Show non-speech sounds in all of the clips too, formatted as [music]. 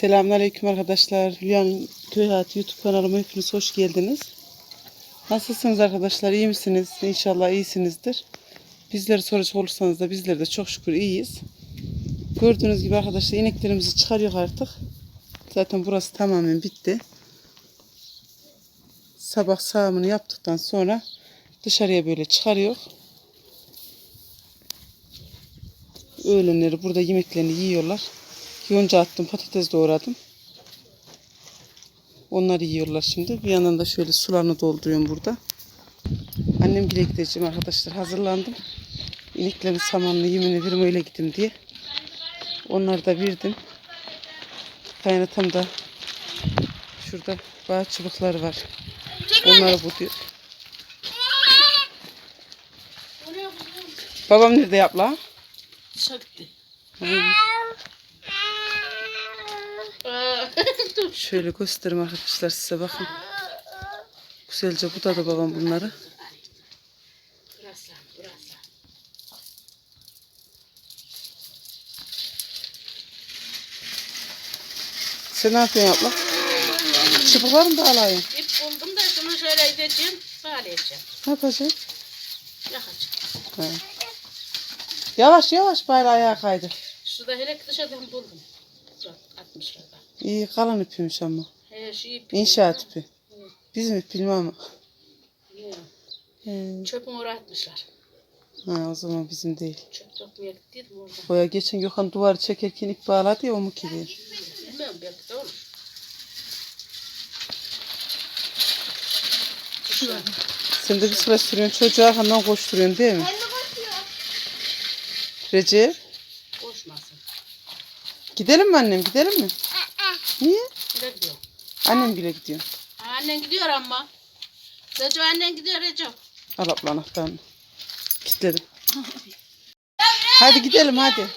Selamünaleyküm arkadaşlar. Hülya'nın Köy Hayatı YouTube kanalıma hepiniz hoş geldiniz. Nasılsınız arkadaşlar? İyi misiniz? İnşallah iyisinizdir. Bizleri soracak olursanız da bizler de çok şükür iyiyiz. Gördüğünüz gibi arkadaşlar ineklerimizi çıkarıyor artık. Zaten burası tamamen bitti. Sabah sağımını yaptıktan sonra dışarıya böyle çıkarıyor. Öğlenleri burada yemeklerini yiyorlar. Yonca attım, patates doğradım. Onları yiyorlar şimdi. Bir yandan da şöyle sularını dolduruyorum burada. Annem bile gideceğim arkadaşlar. Hazırlandım. İneklerin samanını yemini verim öyle gittim diye. Onları da verdim. Kaynatam da şurada bağ çubukları var. Onları bu diyor. Babam nerede yapla? Söktü. Şöyle göstereyim arkadaşlar size bakın. Güzelce bu da da babam bunları. Sen ne yapıyorsun abla? Çubuklarını da alayım. İp buldum da şunu şöyle edeceğim, bağlayacağım, Ne yapacaksın? yakacağım. Yavaş yavaş bayrağı ayağa kaydı. Şurada hele dışarıdan buldum. İyi kalın ipiymiş ama. He, şu ip. İnşaat ipi. Bizim ip bilmem ama. He. Çöpün oraya atmışlar. Ha, o zaman bizim değil. Çöp toplamaya gittiydim orada. Boya geçen Gökhan duvarı çekerken ip bağladı ya o mu ki değil. Bilmiyorum belki de olur. Sen de bir sıra sürüyorsun çocuğa hemen koşturuyorsun değil mi? Recep Koşmasın. gidelim mi annem gidelim mi? Niye? Nereye gidiyor? Annem bile gidiyor. Annen gidiyor ama. Recep annen gidiyor Recep. Al abla anahtarını. Kilitledim. [laughs] Hadi gidelim hadi.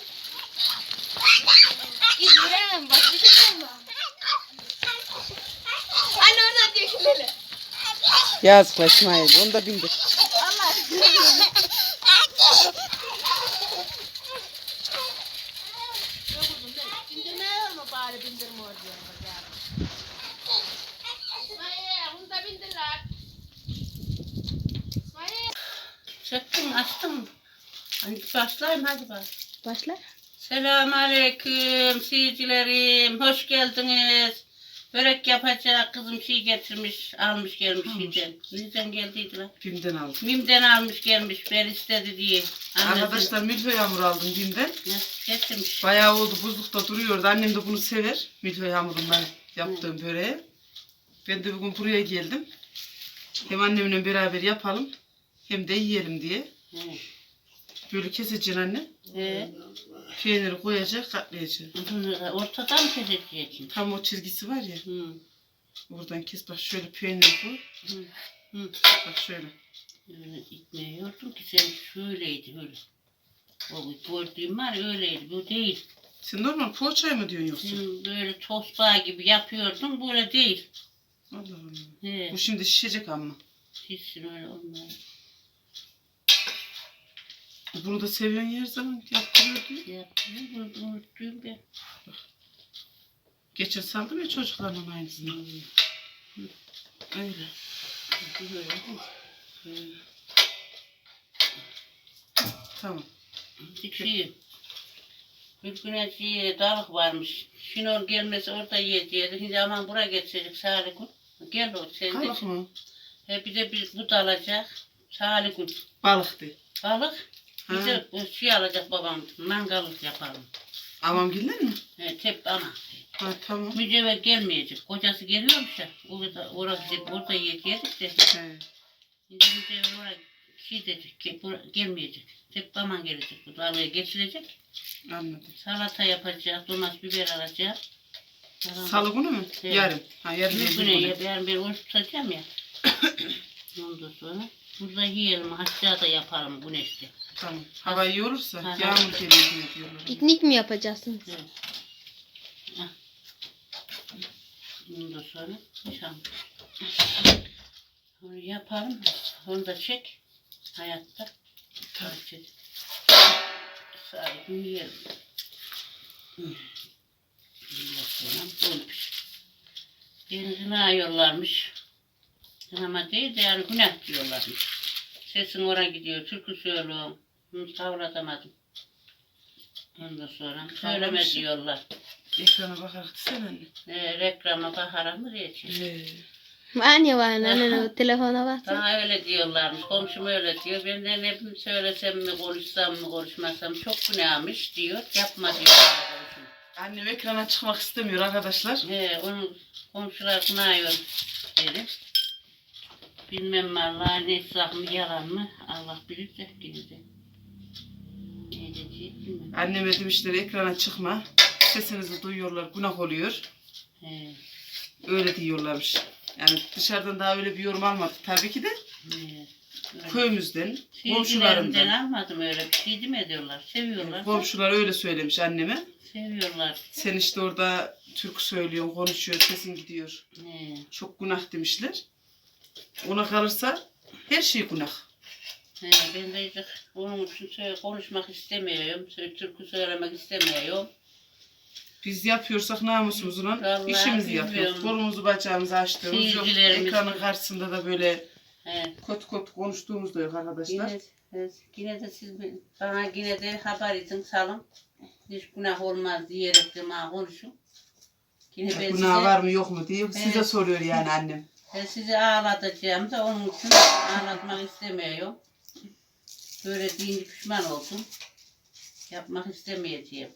Gidelim bak gidelim. Anne orada dökülelim. Yazıkla İsmail onu da bindir. Allah. Yok oğlum ne? Bindirmeye var mı bari bindirme oraya. İsmail bunu da bindirler. İsmail. Çektim açtım. Hadi başlayayım hadi bak. Başla. Selamun Aleyküm seyircilerim. Hoş geldiniz. Börek yapacak kızım şey getirmiş, almış gelmiş şeyden. Nereden geldiydi lan? Bim'den aldım. Mim'den almış gelmiş, ben istedi diye. Annesi- Arkadaşlar milföy hamuru aldım Bim'den. Ne? Getirmiş. Bayağı oldu buzlukta duruyordu. Annem de bunu sever. Milföy hamurundan yaptığım böreği. Ben de bugün buraya geldim. Hem annemle beraber yapalım hem de yiyelim diye. He. Böyle keseceksin anne. He. Peyniri koyacak, katlayacak. Bunu Ortadan keseceksin. Tam o çizgisi var ya. Hı. Buradan kes bak şöyle peyniri koy. Hı. Hı. Bak şöyle. Öyle itmiyordum ki sen şöyleydi öyle. O gördüğüm var öyleydi. Bu değil. Sen normal poğaçayı mı diyorsun yoksa? Sen böyle tosbağa gibi yapıyordun. Böyle değil. Allah Allah. He. Bu şimdi şişecek ama. Şişsin öyle olmuyor. Bunu da seviyorsun her zaman yaptırıyor diyor. Şey yaptım, bunu unuttum ben. Geçen saldım ya çocuklarla aynısını. Öyle. Tamam. Bir şey. Bir güne şey, dağlık varmış. Şinor gelmesi orada yiyeceğiz. Şimdi aman buraya geçecek Salih gün. Gel o sen de. Balık mı? He, bir de bir bu da alacak. Salih gün. Balık de. Balık. Bir de şey alacak babam. Mangalık yapalım. Avam gelir mi? He, tep ana. Ha tamam. Mücevher gelmeyecek. Kocası geliyormuş ya. Orada, orada, orada yiyecektik de. He. Şimdi mücevher oraya şey diyecek ki bura- gelmeyecek. Tek baman gelecek. Bu dalıya getirecek. Anladım. Salata yapacak. Domates biber. Yalan- Salı günü mü? Evet. Yarın. Ha yarın Bir değil, güne bir ya güne. ben bir oruç tutacağım ya. [coughs] Ondan sonra burada yiyelim. Aşağıda yapalım güneşte. Tamam. Hava iyi olursa Aha. yağmur geliyor diye diyorlar. Piknik mi yapacaksınız? Evet. Heh. Ondan sonra nişan. Onu yapalım. Onu da çek. Hayatta. Bahçede. Sahibi yiyelim. Hı. sonra olmuş. Beni zina yollarmış. Zinama değil de yani günah diyorlarmış. Sesin oraya gidiyor, türkü söylüyorum. Hı, Kavratamadım. Ondan sonra söyleme Kavramış. diyorlar. Ekrana bakarak sen anne. E, reklama bakarak mı diyeceğiz? He. Anne var anne o telefona bak. Bana öyle diyorlarmış. Komşum öyle diyor. Ben de ne bileyim söylesem mi, konuşsam mı, konuşmasam çok günahmış diyor. Yapma diyor. komşum. Annem ekrana çıkmak istemiyor arkadaşlar. He, onu komşular kınıyor dedi. Bilmem vallahi ne ıslak mı yalan mı Allah bilir de bilir Anneme demişler ekrana çıkma. Sesinizi duyuyorlar günah oluyor. He, Öyle diyorlarmış. Yani dışarıdan daha öyle bir yorum almadık tabii ki de. he. Öyle. Köyümüzden, Seyircilerimden komşularımdan. almadım öyle bir şey mi ediyorlar? Seviyorlar. Komşular öyle söylemiş anneme. Seviyorlar. Sen işte orada türkü söylüyorsun, konuşuyorsun, sesin gidiyor. He. Çok günah demişler. Ona kalırsa her şey günah. He, ben de hiç onun için söyle, konuşmak istemiyorum. Söyle, türkü söylemek istemiyorum. Biz yapıyorsak namusumuzla Vallahi işimizi yapıyoruz. Kolumuzu bacağımızı açtığımız yok. Seyircilerimiz- Ekranın karşısında da böyle He. kötü kötü konuştuğumuz da yok arkadaşlar. Yine, yine de siz bana yine de haber edin salın. Hiç günah olmaz diyerek de bana konuşun. Yine ben Günah size, var mı yok mu diye size Evet. soruyor yani annem. [laughs] ben sizi ağlatacağım da onun için ağlatmak istemiyorum. Böyle deyince pişman oldum. Yapmak istemeyeceğim.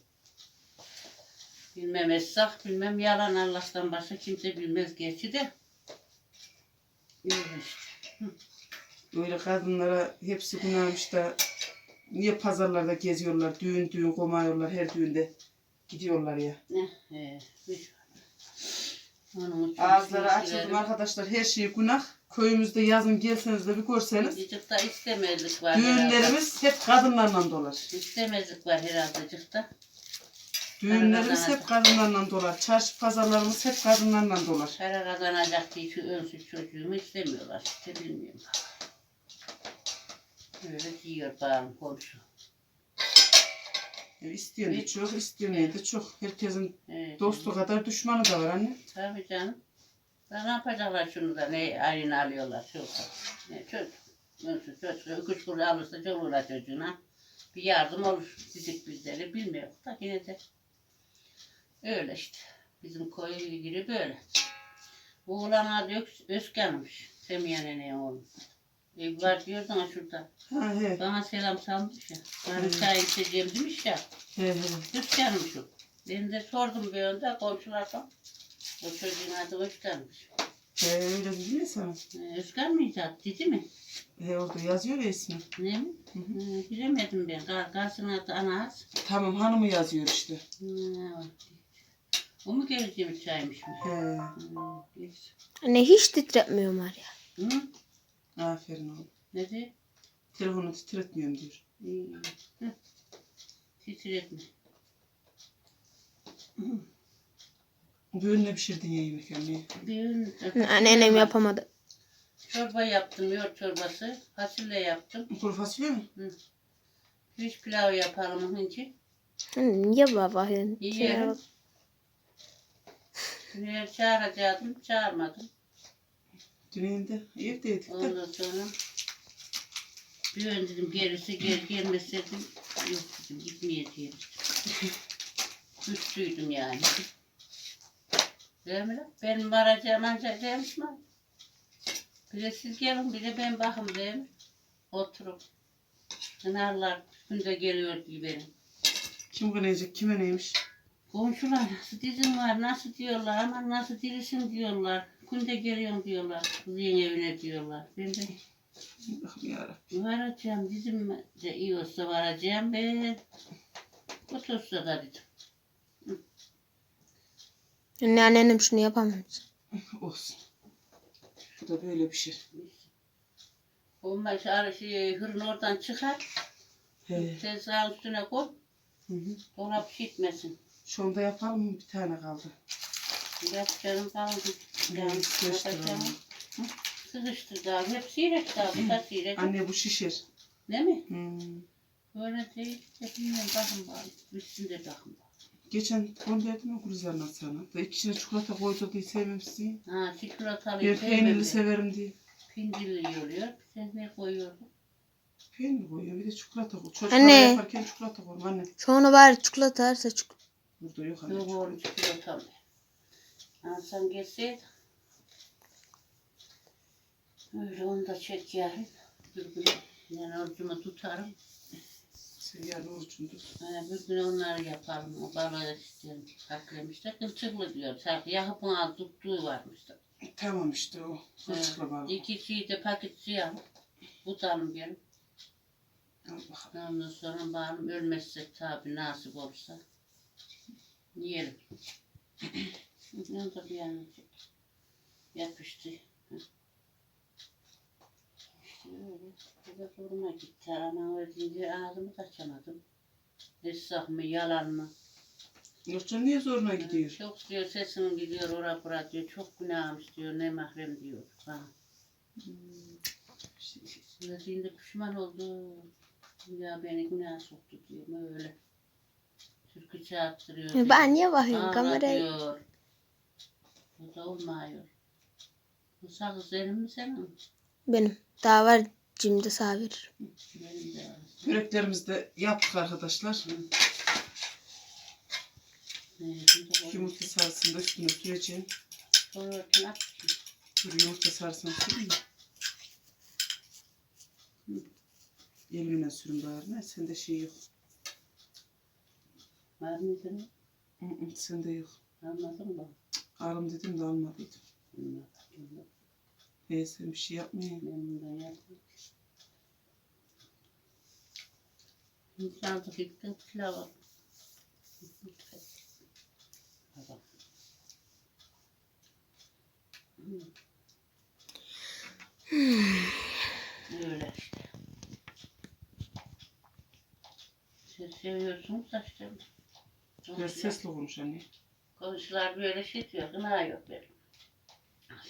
Bilmem essak, bilmem yalan Allah'tan başka kimse bilmez gerçi de. Böyle kadınlara hepsi günahmış da niye pazarlarda geziyorlar, düğün düğün komayıyorlar, her düğünde gidiyorlar ya. Ağızları açıldım arkadaşlar her şey günah. Köyümüzde yazın gelseniz de bir görseniz. Azıcık da istemezlik var herhalde. Düğünlerimiz hep kadınlarla dolar. İstemezlik var herhalde azıcık da. Düğünlerimiz hep kadınlarla dolar. Çarşı pazarlarımız hep kadınlarla dolar. Para kazanacak diye şu önsüz çocuğumu istemiyorlar. İşte bilmiyorum. Öyle diyor bağım komşu. E, isteyen de çok, istemeyen de çok. Herkesin Evet. dostu kadar düşmanı da var anne. Tabii canım. Da ne yapacaklar şunu da ne ayını alıyorlar çocuk. Ne çocuk. Önsüz çocuk. Üç kuruş alırsa çoluğuna çocuğuna. Bir yardım olur dedik bizleri bilmiyorum da yine de öyle işte. Bizim koyu ilgili böyle. Oğlan adı Öz- Özkan'mış. Semiye nenenin oğlu. Ev var diyordun ha şurada. Ha he. Bana selam salmış ya. Ben çay içeceğim demiş ya. He he. Özkan'mış o. Ben de sordum bir önde komşulardan. O çocuğun adı Özkan'mış. He öyle dedi mi? Ee, Özkan mıydı adı dedi mi? He orada yazıyor ya ismi. Ne mi? Hı hı. Ee, bilemedim ben. Kar Karşısına adı Anaz. Tamam hanımı yazıyor işte. Ne var? O mu geleceğimiz çaymış mı? He. Hı, neyse. Anne hiç titretmiyorum var ya. Hı? Aferin oğlum. Ne de? Telefonu titretmiyorum diyor. İyi. Hı. Titretme. Böyle pişirdin ya yemek anne. Bir ön- Anneannem yapamadı. Çorba yaptım, yoğurt çorbası. Fasulye yaptım. Kuru fasulye mi? Pirinç pilavı yapalım hınci. Hı, Niye baba? Yiyelim. Dünya çağıracaktım, çağırmadım. Düneyinde evdeydik de. Ondan sonra bir ön dedim gerisi gel gelmez dedim. Yok dedim gitmeyeceğim. [laughs] Güçlüydüm yani. Değil mi lan? Benim varacağım ancak değilmiş mi? Bir de siz gelin bir de ben bakım değil mi? Oturup. Pınarlar günde geliyor benim. Kim kınayacak kime neymiş? Komşular nasıl dizin var nasıl diyorlar ama nasıl dirisin diyorlar. Günde geliyorum diyorlar. Kızın evine diyorlar. Ben de Bakın yarabbim. varacağım dizim de iyi olsa varacağım ben. Otursa da dedim. Anne anneannem şunu yapamamış. [laughs] Olsun. Şu da böyle pişir. Olmaz arı şey, hırın oradan çıkar. He. Tezgahın üstüne koy. Hı hı. Dolap şişmesin. Şunu da yapalım mı? Bir tane kaldı. Yapacağım kaldı. Hı, Yani sıkıştır yapacağım. onu. Hı, Sıkıştır daha. Hep siyrek daha. Bu da siyrek. Anne bu şişir. Değil mi? Hmm. Böyle değil. de Bilmiyorum bakın bari. Üstünde bakın bari. Geçen gönderdim ya kurizlerden sana. Da içine çikolata koydu diye sevmemişsin. Ha çikolatalı Ben peynirli severim diye. Pindili yiyor. Sen ne koyuyordun? Peynir koyuyor bir de çikolata koy. Çocuklar Anne. yaparken çikolata koyuyorum anne. Sonra bari çikolata arsa çik Burada yok anne. Yok oğlum çikolatalı. Ha sen gelseydin. Öyle onu da çek yarın. Bir gün yani orucumu tutarım. Ha, bir gün onları yaparım. O balığı isterim. Haklamışlar. Kılçıklı diyor. Sanki yakıp ona tuttuğu varmış da. Tamam işte o. Çocukla bağlı. İkisi de paket siyah. Tutalım gelin. Ondan sonra bağım ölmezse tabi nasip olursa yiyelim. [clears throat] ne da bir yana yapıştı. Hı. Bu da zoruma gitti. Ama öyle ağzımı kaçamadım. Esnaf mı yalan mı? Yoksa niye zoruna gidiyor? Çok diyor sesin gidiyor ora bura diyor. Çok günahmış diyor. Ne mahrem diyor. Bana. Söylediğinde pişman oldu. Ya beni günaha soktu diyor. Öyle. Türkü çağırttırıyor. diyor. Ben niye bakıyorum kameraya? diyor. Bu da olmuyor. Bu sakız senin mi senin? Benim. Daha var cimde sağ verir. Böreklerimizi de yaptık arkadaşlar. Yumurta sarısını da üstüne süreceğim. Dur yumurta sarısını süreyim? Elimle sürün bari. Ne? Sende şey yok. Var mıydı mı? Hı hı, Sende yok. Anladın mı? Alım dedim de almadıydım. Anladım. Sen bir şey yapmayın. Memnun yaptım. İnsanlık gittin pilava. Baba. Öyle işte. Siz seviyorsunuz da işte. Biraz sesli konuş anne. Komşular böyle şey diyor. Gına yok benim.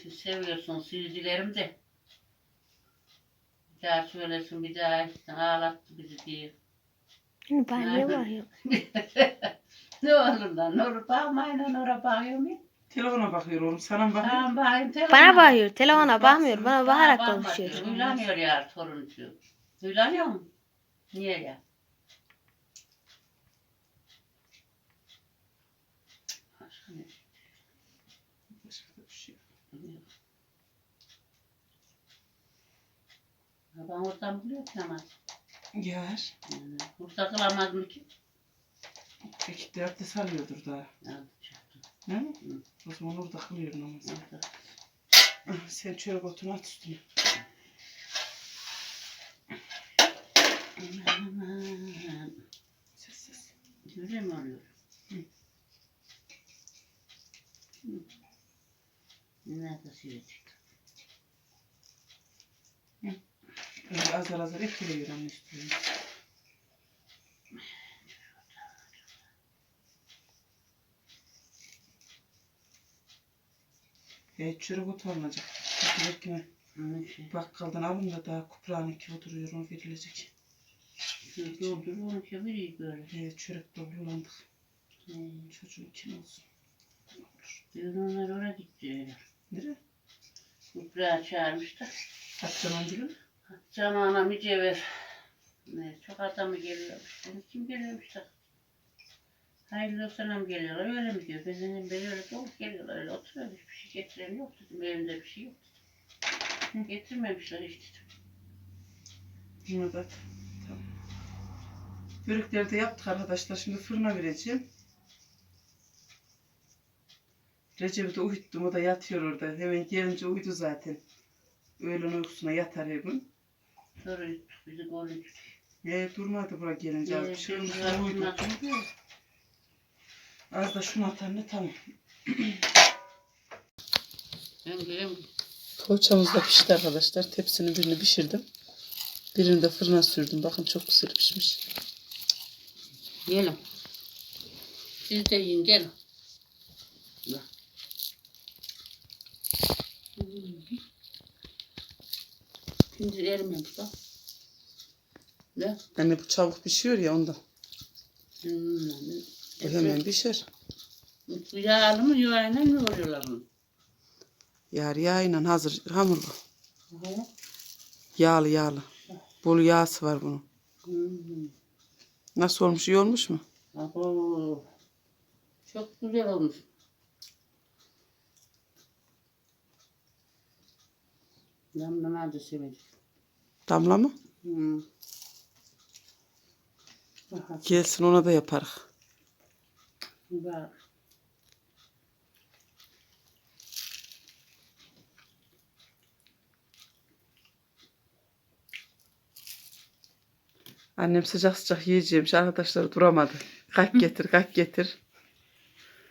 Siz seviyorsunuz. Siz dilerim de. Bir daha söylesin bir daha etsin. Ağlattı bizi diye. Ben niye bakıyorum? ne olur lan? Nur bakmayın. Nur'a bakıyor mu? Telefona bakıyor oğlum. Sana mı bakıyor? Tamam bakayım. Bana bakıyor. Telefona bakmıyor. Bana bakarak konuşuyor. Hülanıyor ya toruncu. Hülanıyor mu? Niye ya? Başka ne? Başka da bir şey yok. Yok. Ben oradan buluyor ki ama. Yer. Yani, burada kılamadım ki. Peki de abdest alıyordur daha. Aldı çaktım. Ne? Hı. O zaman orada kılıyor namazı. Ah, Sen çörek otunu at üstüne. Aman. Sessiz. Öyle mi oluyor? Hı. Hı. Nerede sürecek? Öyle azar azar etkiliyor anne üstüne. Alınacak. Getirek yine Onun için. bakkaldan alın da daha kuprağın iki oturuyor onu verilecek. Şöyle dolduruyor, çeviriyor böyle. Evet çörek doldurlandık. Ee, Çocuğun kim olsun? Dün onlar oraya gitti. Nereye? Kuprağı çağırmışlar. Akşam gülüm. Zamana mücevher. Ne, çok adamı geliyormuş. Dedim, kim geliyormuş da? Hayırlı mı geliyorlar? Öyle mi diyor? Ben dedim ben öyle dolu geliyorlar. Öyle oturuyor. Hiçbir şey getiren yok dedim. Evimde bir şey yok dedim. Getirmemişler hiç dedim. Evet. Tamam. Börekleri de yaptık arkadaşlar. Şimdi fırına vereceğim. Recep'i de uyuttum. O da yatıyor orada. Hemen gelince uyudu zaten. Öğlen uykusuna yatar her yuttuk bizi. E, durmadı buraya gelince. Az bir şey olmuş. Az da şunu atar ne tamam. Poğaçamız da pişti arkadaşlar. Tepsinin birini pişirdim. Birini de fırına sürdüm. Bakın çok güzel pişmiş. Yiyelim. Siz de yiyin gelin. Bak. Şimdi erimemiş bak. Ne? Anne bu çabuk pişiyor ya ondan. Hmm, Bu hemen pişer. Bu yağlı mı yağıyla mı oluyorlar bunu? Yar yağıyla hazır hamur bu. Hı. Yağlı yağlı. Bol yağısı var bunun. Hmm. Nasıl olmuş iyi olmuş mu? Abo. Çok güzel olmuş. Damlama da sevecek. Damla mı? Hmm. Gelsin ona da yaparız. bak. Annem sıcak sıcak yiyeceğimiş. Arkadaşlar duramadı. Kalk [laughs] getir kalk getir.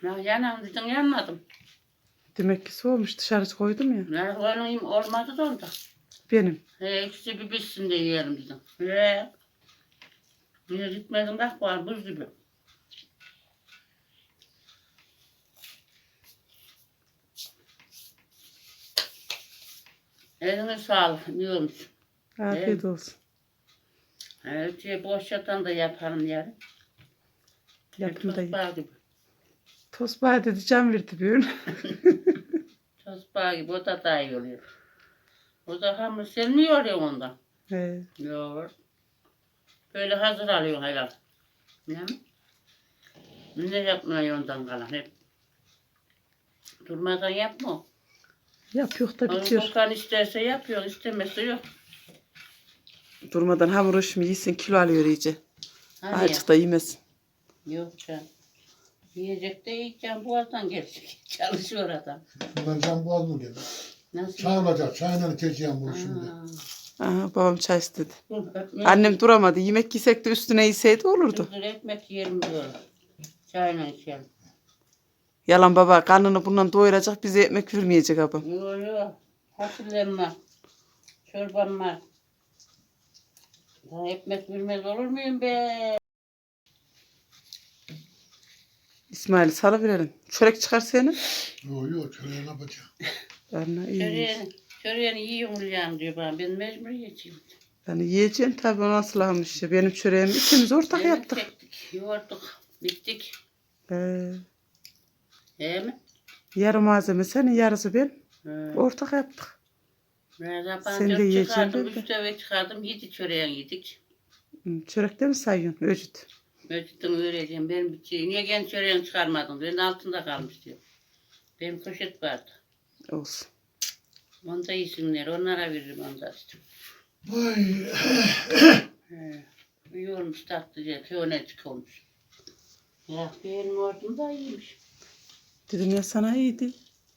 Ya yanam dedim yanmadım. Demek ki soğumuş dışarı koydum ya. Ne olayım olmadı da onda. Benim. He ikisi bir bitsin de yiyelim dedim. He. Niye gitmedim bak var buz gibi. Eline sağlık. İyi olmuş. Afiyet Evet. olsun. Evet, şey, boş yatan da yaparım yarın. Yapın da ye. Tosbağa dedi can verdi bir ön. Tosbağa gibi o da daha iyi oluyor. O da hamur sen mi yoruyorsun ondan? He. Yok. Böyle hazır alıyorsun helal. Ne mi? Ne yapmıyor ondan kalan hep. Durmadan yapma. Yapıyor da Onu bitiyor. Volkan isterse yapıyor, istemezse yok. Durmadan hamur hoşum yesin kilo alıyor iyice. Hani Azıcık da yemesin. ya? Yok can. Yiyecek de yiyeceğim boğazdan gelecek. [laughs] Çalışıyor adam. Bundan can boğaz mı gelir? Nasıl? Çay olacak. Çayla içeceğim bunu şimdi. Aha, babam çay istedi. [laughs] Annem duramadı. Yemek yesek de üstüne yeseydi olurdu. Dur, ekmek yiyelim böyle. Çayla içelim. Yalan baba karnını bundan doyuracak bize ekmek vermeyecek abam. Yok yok. Fasulyem var. Çorbam var. Daha ekmek bilmez olur muyum be? İsmail salı verelim. Çörek çıkar senin. Yok yok. Çöreğe ne yapacağım? [laughs] Karnına iyi. Çöreğini, çöreğini yiyorum Hülya'm diyor bana. Ben mecbur yiyeceğim. Yani yiyeceksin tabii o nasıl almış ya. Benim çöreğimi ikimiz ortak Yemek yaptık. Çektik, yoğurduk, bittik. Ee, Değil mi? yarı malzeme senin yarısı ben. He. Ortak yaptık. Ben Sen de dört yiyeceksin çıkardım, değil mi? üç eve çıkardım, yedi çöreğin yedik. Hı, Çörekte mi sayıyorsun? Öcüt. Öğrettim öğreteceğim. Ben bir şey, niye kendi çöreğini çıkarmadın? Ben altında kalmış diyor. Benim poşet vardı. Olsun. Onda yesinler, onlara veririm onda işte. Vay. He. İyi olmuş tatlıca, köyonecik olmuş. Ya benim ordum da iyiymiş. Dedim ya sana iyiydi.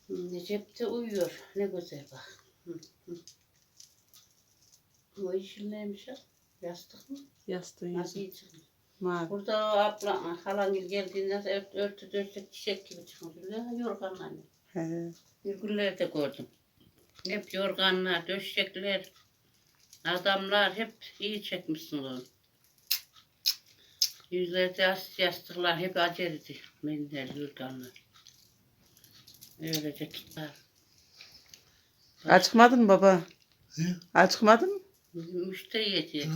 Hı, Recep de uyuyor. Ne güzel bak. Hı, hı. Bu işin neymiş ya? Yastık mı? Yastığın Nasıl yüzü. iyi çıkmış? Mavi. Burada abla, halan geldiğinde ört, örtü döşek çiçek gibi çıkmış. Ya yorganlar. He. Virgüller de gördüm. Hep yorganlar, döşekler, adamlar hep iyi çekmişsin onu. Yüzlerde yas- yastıklar hep aceledi. Mender, yorganlar. Öylece kitap. Acıkmadın mı baba? Ne? Acıkmadın mı? Müşteri yedi.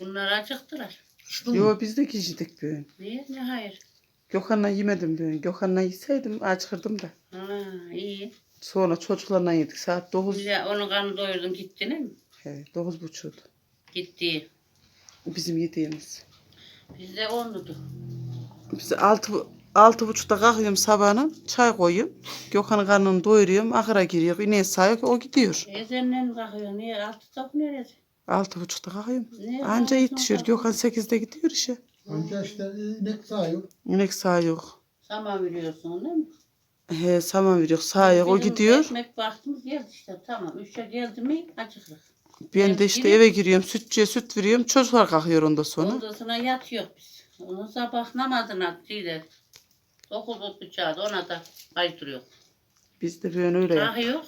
Bunlar acıktılar. Açtın mı? Yo biz de geciktik bugün. Niye? Ne hayır? Gökhan'la yemedim bugün. Gökhan'la yeseydim acıkırdım da. Ha iyi. Sonra çocuklarla yedik. Saat 9. Güzel, onun kanı doyurdun gitti mi? He, 9 buçuktu. Gitti. Bizim yediğimiz. Bizde onludu. Biz altı, altı buçukta kalkıyorum sabahına. Çay koyuyorum. Gökhan'ın karnını doyuruyorum. Ahıra giriyor. İneği sayıyor. O gidiyor. Ezenle kalkıyor. Niye? Altı tak neresi? Altı buçukta kalkıyorum. Ne? Anca yetişiyor. Gökhan sekizde gidiyor işe. Önce işte inek sağıyor. İnek sağ yok. Saman biliyorsun değil mi? He saman veriyor. Sağ yok. O Bizim gidiyor. Ekmek baktığımız geldi işte tamam. Üçe geldi mi acıkırız. Ben de işte Girip- eve giriyorum. Sütçüye süt veriyorum. Çocuklar kalkıyor ondan sonra. Ondan sonra yatıyor biz. Onu sabah namazına değil Dokuz buçuğa da ona da kaydırıyor. Biz de böyle öyle yap. Kalkıyor.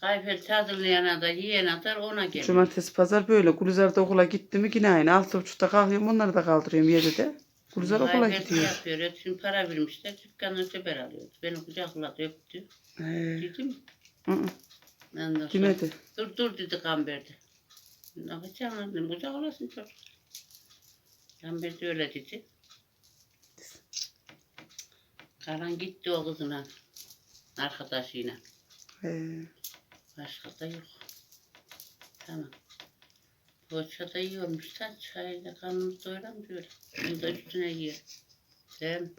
Kayfet hazırlayana da yiyene de ona geliyor. Cumartesi pazar böyle. Gülizar da okula gitti mi yine aynı. Altı buçukta kalkıyorum. Onları da kaldırıyorum yedide. Gülizar okula Kayfet gidiyor. yapıyor. Ötüşün para vermişler. Dükkanı öteber alıyordu. Beni kucakladı öptü. He. Dedi mi? Hı hı. Ondan sonra, Demedi. Dur dur dedi Gamber'de. Ne yapacağım dedim. Kucak olasın çocuk. Gamber de öyle dedi. Kalan gitti o kızına. Arkadaşıyla. He. Başka da yok. Tamam. Poğaça da yiyormuş da çayla karnımız doyuramıyor. Bunu da üstüne yiyor. Mi?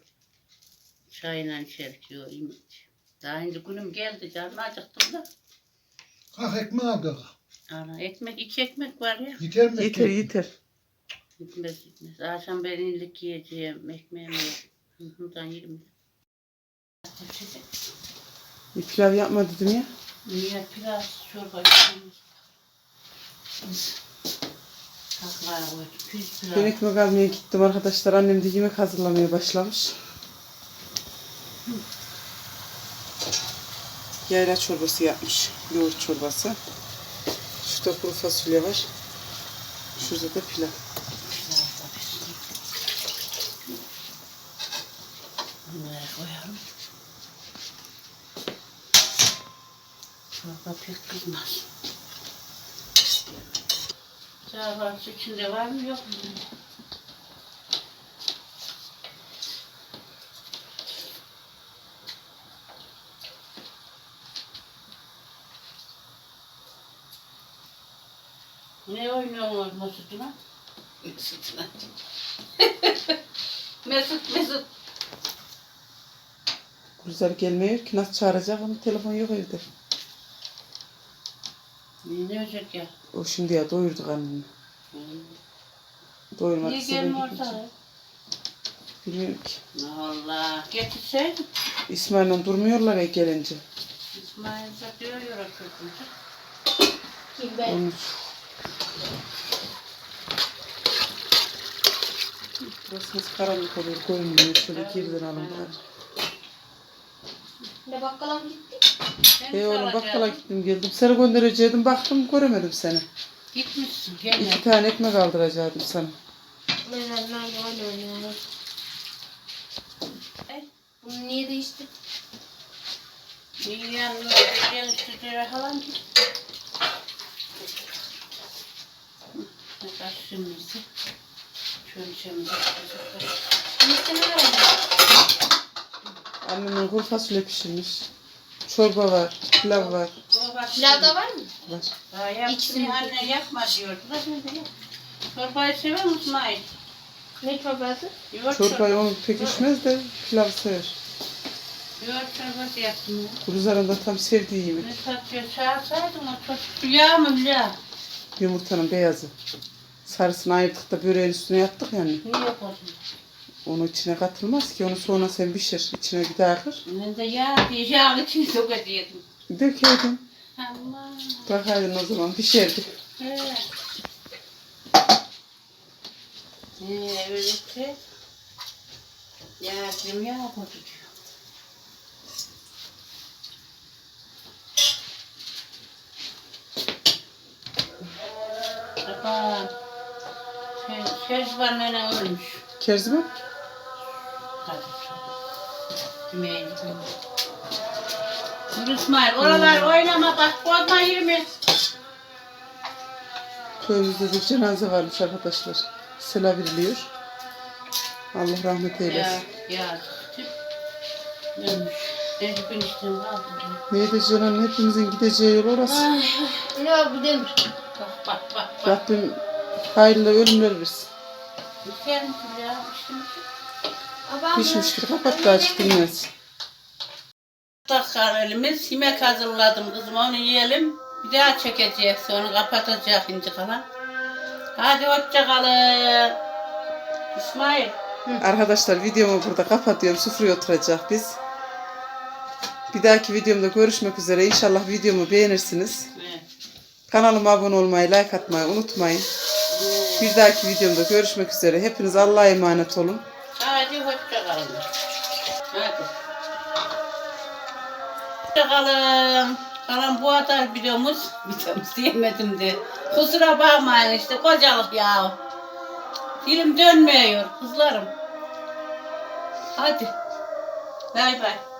Çayla içerik diyor İmit. Daha şimdi günüm geldi canım acıktım da. Kalk ekmeği al da. Ana ekmek iki ekmek var ya. Yeter mi? Yeter yeter. Gitmez gitmez. Akşam ben inlik yiyeceğim. Ekmeğimi yok. Bundan yerim. Bir pilav yapma dedim ya. Niye pilav çorba yapıyorsunuz? Taklar koydum. Piz Ben pilav. ekmek almaya gittim arkadaşlar. Annem de yemek hazırlamaya başlamış. Yayla çorbası yapmış. Yoğurt çorbası. Şurada kuru fasulye var. Şurada da pilav. Bunları koyalım. Çorba pek kızmaz. Çorbanın içinde var mı yok mu? Ne oynuyor Mesut'una? Mesut'una. [laughs] Mesut, Mesut. Gülzar gelmiyor ki nasıl çağıracak ama telefon yok evde. Olacak ya? O şimdi ya doyurduk annemi. Doyurmak Niye gelme ortalığa? Bilmiyorum ki. Allah getirseydin. İsmail'le durmuyorlar ya gelince. İsmail de diyor ya çocuğum. Kim ben? Onun için. Burası karanlık oluyor koymuyor. Şöyle girden alın Ne bakkala mı gittik? Hey oğlum bakkala gittim geldim. Seni gönderecektim baktım göremedim seni. Gitmişsin gene. İki tane ekmek aldıracaktım sana. Ben nerede oynuyorum. Bunu niye değişti? İyi yanına gel stüdyoya falan git. Ne kadar şimdi. Şöyle. Liste ne var? Annemin kuru fasulye pişirmiş. Çorba var, pilav var. Pilavda var mı? var. Daha anne yapma diyordu da şimdi yap. Çorbayı sever misin? Ne çorbası? Yoğurt Çorbayı onu pek içmez de pilav sever. Yoğurt çorbası yaptım. ya. Da tam sevdiği yemek. Ne satıyor? Çağırsaydın o çocuk. Yağ mı yağ? Yumurtanın beyazı. Sarısını ayırdık da böreğin üstüne yaptık yani. Niye koydun? Onu içine katılmaz ki. Onu sonra sen pişir. İçine bir daha kır. Ben de yağ diye yağın [laughs] içine sokacağım. Dökeydin. Allah. Bakaydın o zaman pişerdi. Evet. Ee, öyleyse yardım yağ koyacağım. Babam. Şezvan nene ölmüş. Kerzime? Hadi gidelim. Dur İsmail, oralar oynama bak, bozma yerimi. Köyümüzde de cenaze varmış arkadaşlar. Sela veriliyor. Allah rahmet Ya, eylesin. ya. tüh. Ölmüş. Necip'in işten kaldı. Ne edeceksin anne? Hepimizin gideceği yol orası. Ne var bu demir? Bak bak bak bak. Rabbim hayırlı ölümler versin. Güzel misin ya? Pişmiştir. Kapat da açık dinlensin. Takar elimiz. Yemek hazırladım kızım onu yiyelim. Bir daha çekecek sonra kapatacak ince kalan. Hadi hoşça kalın. İsmail. Arkadaşlar videomu burada kapatıyorum. Sufraya oturacak biz. Bir dahaki videomda görüşmek üzere. İnşallah videomu beğenirsiniz. Evet. Kanalıma abone olmayı, like atmayı unutmayın. Bir dahaki videomda görüşmek üzere. Hepiniz Allah'a emanet olun. Hadi hoşça kalın. Hadi. Hoşça. Kalan bu kadar videomuz. [laughs] Videomuz diyemedim de. Kusura bakmayın işte kocalık ya. Dilim dönmüyor kızlarım. Hadi. Bay bay.